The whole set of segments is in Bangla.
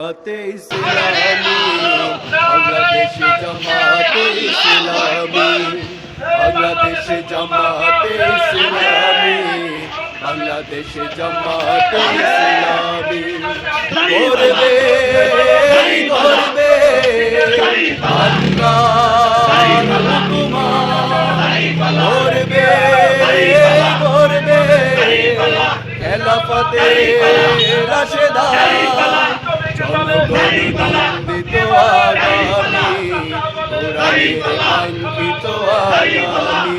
জামাতে বাংলাদেশে জামাতে ইসলামী, বাংলাদেশে জামাতে ইসলামী, বাংলাদেশে জামাতে ইসলামী। করবে করবে করবে করবে। খেলাফতে রাশেদা আঙ্কিত আগামী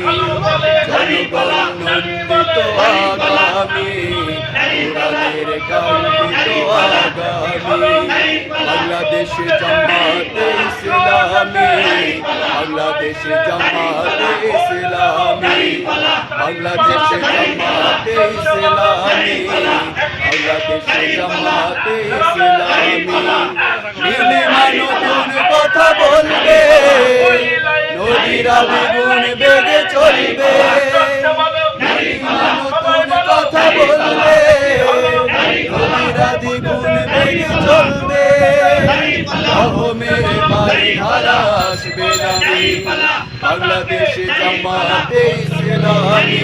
জনগণিত আগামী কোরআনের কাঙ্কিত আগামী, বাংলাদেশে জামাতে ইসলামী, বাংলাদেশে জামাতে ইসলামী, বাংলাদেশে জামাতে ইসলামী, বাংলাদেশে জামাতে ইসলামী নীলিমা নতুন নদীরা দ্বিগুণ বেগে চলবে। কথা বলবে নদীরা দ্বিগুণ বেগে চলবে অহমের বাড়ি ধারা আসবে রানী বাংলাদেশে জামাতে ইসলামী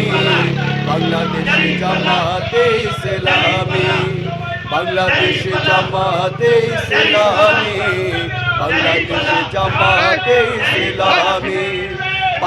বাংলাদেশে জামাতে ইসলামী বাংলাদেশে জামাতে ইসলামী বাংলাদেশে জামাতে ইসলামী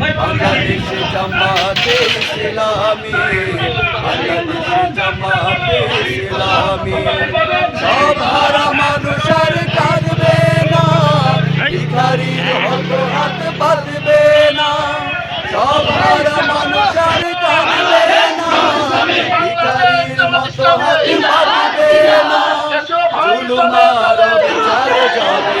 বাংলাদেশে জামাতে ইসলামী বাংলাদেশে জামাতে ইসলামী সব হারা মানুষ আর কাঁদবে না। ভিখারির হতো হাত পাতবে না। সব হারা মানুষ আর কাঁদবে না। ভিখারির মতো হাত পাতবে না জুলুমার বিচার যাবে